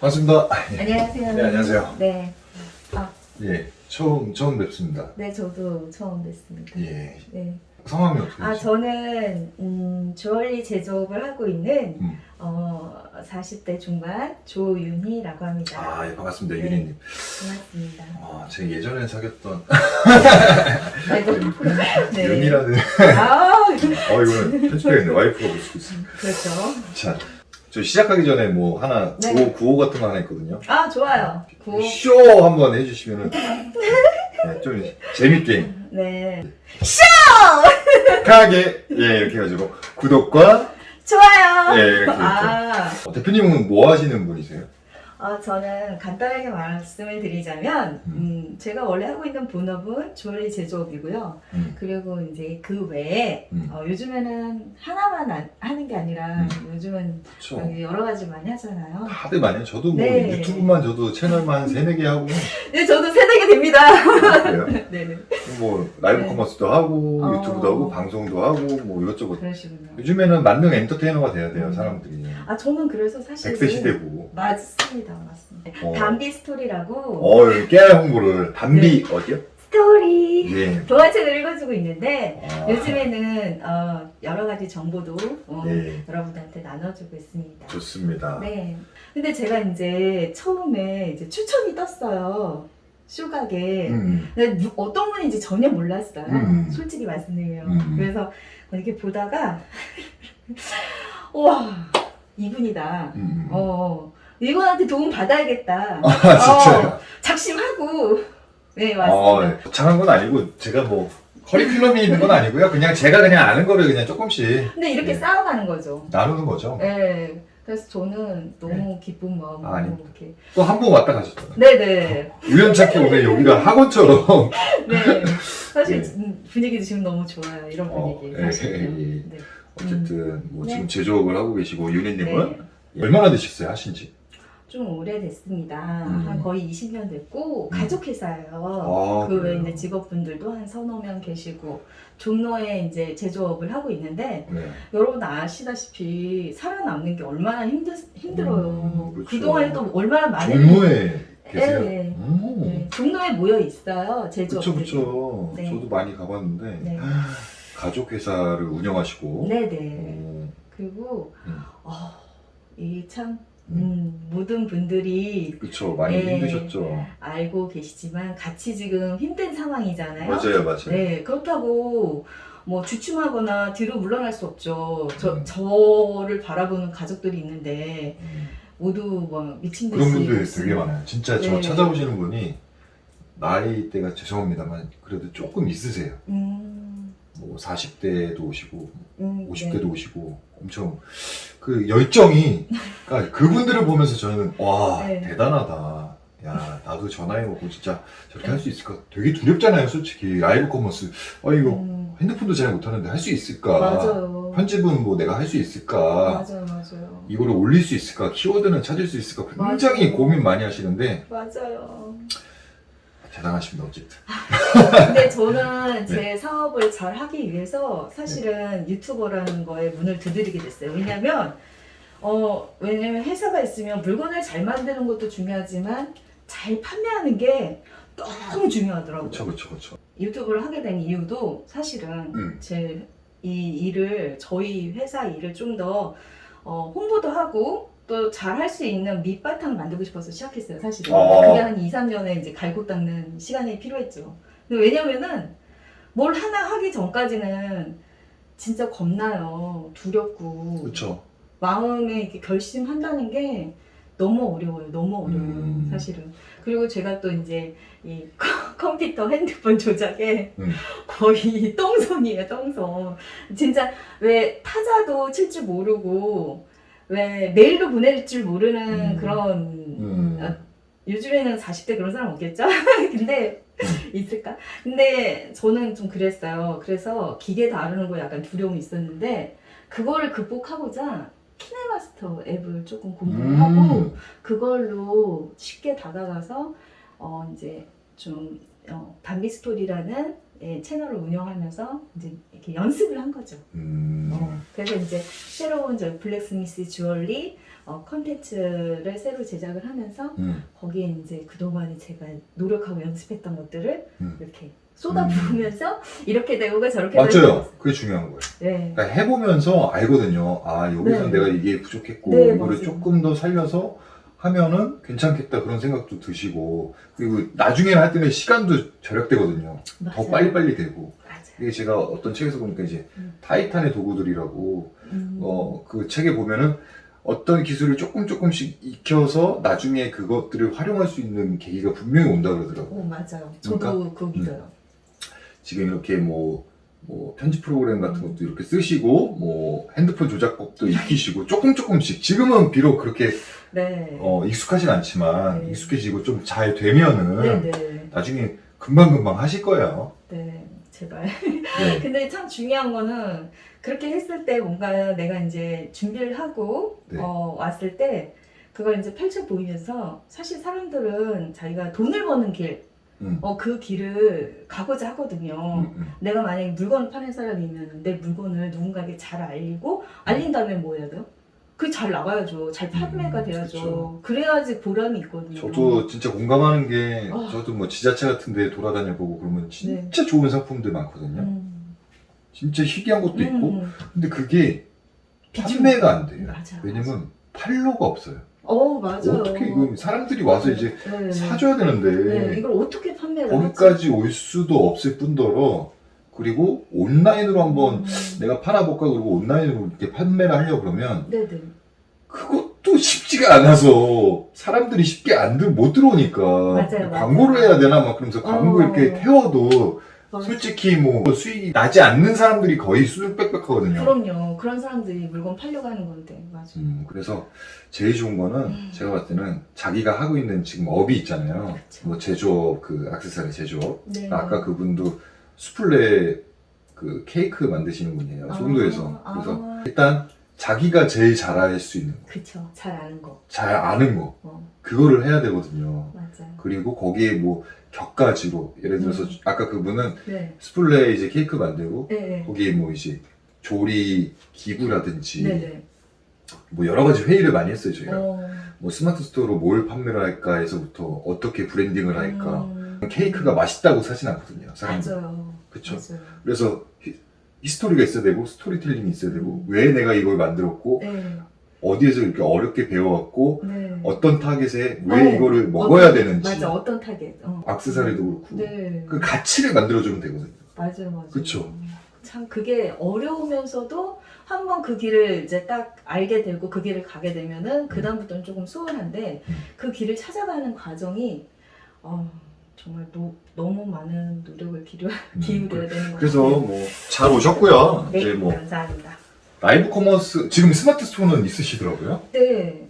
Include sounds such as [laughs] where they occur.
반갑습니다. 안녕하세요. 네, 안녕하세요. 네. 아, 예, 처음 처음 뵙습니다. 네, 저도 처음 뵙습니다. 예, 네. 성함이 어떻게 아, 되시죠? 저는 음, 주얼리 제조업을 하고 있는 음. 어, 40대 중반 조윤희라고 합니다. 아, 예, 반갑습니다, 네. 유리님. 고맙습니다. 아, 제가 예전에 사귀었던 [laughs] [laughs] 네. 윤이라는 아, [laughs] 어 이거는 편집해야겠네 와이프가 볼 수도 있어. 그렇죠. 자, 저 시작하기 전에 뭐 하나 네. 구호 구호 같은 거 하나 있거든요. 아, 좋아요. 구. 쇼 한번 해주시면은 [laughs] 네, 좀 재밌게 네. 가게 [laughs] 예 이렇게 해가지고 구독과 좋아요. 예 이렇게 아, 어, 대표님은 뭐 하시는 분이세요? 어, 저는 간단하게 말씀을 드리자면, 음, 제가 원래 하고 있는 본업은 주얼리 제조업이고요. 음. 그리고 이제 그 외에, 음. 어, 요즘에는 하나만 안- 하는 게 아니라, 요즘은 그렇죠. 여러 가지 많이 하잖아요. 다들 많이 해요. 저도 뭐 네. 유튜브만 저도 채널만 한 세네 개 하고 네, 저도 세대가 됩니다. 그래요. 네네. [laughs] 뭐 라이브 네. 커머스도 하고 어. 유튜브도 하고 방송도 하고 뭐 이것저것 그러시군요. 요즘에는 만능 엔터테이너가 돼야 돼요 음. 사람들이 아, 저는 그래서 사실. 100세 시대고 맞습니다. 맞습니다. 어. 담비 스토리라고. 어 깨알 홍보를 담비 네. 어디요? 스토리. 예. 동화책을 읽어주고 있는데, 아, 요즘에는 어, 여러 가지 정보도 어, 네. 여러분들한테 나눠주고 있습니다. 좋습니다. 네. 근데 제가 이제 처음에 이제 추천이 떴어요. 쇼각에. 음. 근데 누- 어떤 분인지 전혀 몰랐어요. 음. 솔직히 말씀드리면. 음. 그래서 이렇게 보다가, [laughs] 우와, 이분이다. 음. 어, 이분한테 도움 받아야겠다. 아 진짜요? 어, 작심하고. 네, 어, 맞습니다. 거창한 건 아니고 제가 뭐 커리큘럼이 있는 건 아니고요. 그냥 제가 그냥 아는 거를 그냥 조금씩 근데 이렇게 네. 쌓아가는 거죠. 나누는 거죠. 네. 그래서 저는 너무 기쁜 마음으로 아, 아닙니다. 이렇게. 또 한 번 왔다 가셨잖아요. 네네. 우연찮게 오늘 여기가 학원처럼 [laughs] 네. 사실 네. 음, 분위기도 지금 너무 좋아요. 이런 어, 분위기. 예, 사실은. 예. 네. 어쨌든 뭐 네. 지금 제조업을 하고 계시고 유리님은 네. 얼마나 되셨어요 하신지? 좀 오래됐습니다. 음. 한 거의 20년 됐고 음. 가족 회사예요. 아, 그 외에 그래요? 이제 직업분들도 한 서너 명 계시고 종로에 이제 제조업을 하고 있는데 네. 여러분 아시다시피 살아남는 게 얼마나 힘들 힘들어요. 음, 그렇죠. 그동안에 또 얼마나 많은 종로에 계세요? 네. 오. 네, 종로에 모여 있어요. 제조업. 그쵸 그쵸. 네. 저도 많이 가봤는데 네. 가족 회사를 운영하시고. 네네. 오. 그리고 음. 어, 이참 음, 모든 분들이 그쵸 많이 네. 힘드셨죠. 알고 계시지만 같이 지금 힘든 상황이잖아요. 맞아요 맞아요. 네 그렇다고 뭐 주춤하거나 뒤로 물러날 수 없죠. 저 음. 저를 바라보는 가족들이 있는데 음. 모두 뭐 미친 듯이 그런 분들이 열심히- 되게 많아요. 진짜 저 네. 찾아오시는 분이 나이 대가 죄송합니다만 그래도 조금 있으세요. 음, 뭐 40대도 오시고 음, 50대도 네. 오시고 엄청 그 열정이 그러니까 [laughs] 그분들을 보면서 저는 와 네. 대단하다. 야 나도 저 나이 먹고 진짜 저렇게 할 수 있을까? 되게 두렵잖아요, 솔직히 라이브 커머스. 아 이거 음, 핸드폰도 잘 못하는데 할 수 있을까? 맞아요. 편집은 뭐 내가 할 수 있을까? 맞아요, 맞아요. 이거를 올릴 수 있을까? 키워드는 찾을 수 있을까? 굉장히 맞아요. 고민 많이 하시는데 맞아요. 대단하십니다 어쨌든. [laughs] 근데 저는 네. 제 사업을 잘 하기 위해서 사실은 유튜버라는 거에 문을 두드리게 됐어요. 왜냐면, 어, 왜냐면 회사가 있으면 물건을 잘 만드는 것도 중요하지만 잘 판매하는 게 너무 중요하더라고요. 그렇죠, 그렇죠, 그렇죠. 유튜브를 하게 된 이유도 사실은 음. 제 이 일을 저희 회사 일을 좀더 어, 홍보도 하고 또 잘할 수 있는 밑바탕을 만들고 싶어서 시작했어요 사실은 어. 그게 한 2, 3년에 이제 갈고 닦는 시간이 필요했죠 근데 왜냐면은 뭘 하나 하기 전까지는 진짜 겁나요 두렵고 그렇죠. 마음에 이렇게 결심한다는 게 너무 어려워요. 너무 어려워요. 음. 사실은. 그리고 제가 또 이제 이 [laughs] 컴퓨터 핸드폰 조작에 음. 거의 똥손이에요, 똥손. 진짜 왜 타자도 칠 줄 모르고 왜 메일로 보낼 줄 모르는 음. 그런 음. 아, 요즘에는 40대 그런 사람 없겠죠? [laughs] 근데 있을까? 근데 저는 좀 그랬어요. 그래서 기계 다루는 거 약간 두려움이 있었는데 그거를 극복하고자 키네마스터 앱을 조금 공부를 음. 하고 그걸로 쉽게 다가가서 어 이제 좀 어, 담비 스토리라는 예, 채널을 운영하면서 이제 이렇게 연습을 한 거죠. 음. 어, 그래서 이제 새로운 저 블랙스미스 주얼리 어, 컨텐츠를 새로 제작을 하면서 음. 거기에 이제 그동안에 제가 노력하고 연습했던 것들을 음. 이렇게 쏟아부으면서 이렇게 되고 저렇게 맞아요. 되고 그게 중요한 거예요. 네. 그러니까 해보면서 알거든요. 아 여기서 네. 내가 이게 부족했고 네, 이거를 맞아요. 조금 더 살려서 하면은 괜찮겠다 그런 생각도 드시고 그리고 나중에 할 때는 시간도 절약되거든요. 더 맞아요. 빨리빨리 되고 맞아요. 이게 제가 어떤 책에서 보니까 이제 음. 타이탄의 도구들이라고 음. 어그 책에 보면은 어떤 기술을 조금 조금씩 익혀서 나중에 그것들을 활용할 수 있는 계기가 분명히 온다 그러더라고요. 오 맞아요. 저도 그러니까? 그거 믿어요. 지금 이렇게 뭐, 뭐 편집 프로그램 같은 음. 것도 이렇게 쓰시고 뭐 핸드폰 조작법도 [laughs] 익히시고 조금 조금씩 지금은 비록 그렇게 네. 어, 익숙하진 않지만 네. 익숙해지고 좀 잘 되면은 네 네. 나중에 금방 금방 하실 거예요. 네. 제발. 네. [laughs] 근데 참 중요한 거는 그렇게 했을 때 뭔가 내가 이제 준비를 하고 네. 어, 왔을 때 그걸 이제 펼쳐 보이면서 사실 사람들은 자기가 돈을 버는 길, 음. 어, 그 길을 가고자 하거든요. 음, 음. 내가 만약에 물건을 파는 사람이면 내 물건을 누군가에게 잘 알리고 알린 다음에 뭐 해야 돼요? 그잘 나가야죠. 잘 판매가 음, 돼야죠. 그쵸. 그래야지 보람이 있거든요. 저도 진짜 공감하는 게 아. 저도 뭐 지자체 같은 데 돌아다녀 보고 그러면 진짜 좋은 상품들 많거든요. 네. 음. 진짜 희귀한 것도 있고 음. 근데 그게 비중- 판매가 안 돼요. 맞아요. 왜냐면 팔로가 없어요. 어 맞아요. 어떻게 이거 사람들이 와서 이제 네. 사줘야 되는데 네, 이걸 어떻게 판매를 거기까지 올 수도 없을 뿐더러 그리고 온라인으로 한번 음. 내가 팔아볼까 그러고 온라인으로 이렇게 판매를 하려고 그러면 네네. 그것도 쉽지가 않아서 사람들이 쉽게 안 들, 못 들어오니까 맞아요, 광고를 맞아요. 해야 되나 막 그러면서 광고 어. 이렇게 태워도. 솔직히 뭐 수익이 나지 않는 사람들이 거의 수백백하거든요. 그럼요. 그런 사람들이 물건 팔려고 하는 건데 맞아. 음, 그래서 제일 좋은 거는 음. 제가 봤을 때는 자기가 하고 있는 지금 업이 있잖아요. 그쵸. 뭐 제조업, 그 액세서리 제조업. 네. 아까 그분도 수플레 그 케이크 만드시는 분이에요. 소금도에서. 아, 그래서 아, 일단 자기가 제일 잘할 수 있는 거, 그쵸. 잘 아는 거. 잘 아는 거, 어, 그거를 해야 되거든요. 맞아요. 그리고 거기에 뭐 격가지로 예를 들어서 음. 아까 그분은 네. 스플레 이제 케이크 만들고 네. 네. 거기에 뭐 이제 조리 기구라든지 네네. 뭐 여러 가지 회의를 많이 했어요 저희가. 어, 뭐 스마트 스토어로 뭘 판매를 할까 해서부터 어떻게 브랜딩을 할까 음, 케이크가 맛있다고 사진 않거든요 사람들 맞아요. 그쵸 맞아요. 그래서 히, 히스토리가 있어야 되고 스토리텔링이 있어야 되고 왜 내가 이걸 만들었고 네. 어디에서 이렇게 어렵게 배워왔고 네. 어떤 타겟에 왜 어, 이거를 먹어야 어떤- 되는지 맞아. 어떤 타겟. 어. 악세사리도 그렇고 네. 그 가치를 만들어주면 되거든요 맞아요, 맞아요. 그쵸. 참 그게 어려우면서도 한번 그 길을 이제 딱 알게 되고 그 길을 가게 되면은 그 다음부터는 조금 수월한데 음. 그 길을 찾아가는 과정이 어, 정말 노, 너무 많은 노력을 기울여, 음, [laughs] 기울여야 되는 것 그래서 같아요. 뭐 잘 오셨고요 네, 이제 뭐 감사합니다. 라이브 커머스 지금 스마트 스토어는 있으시더라고요 네,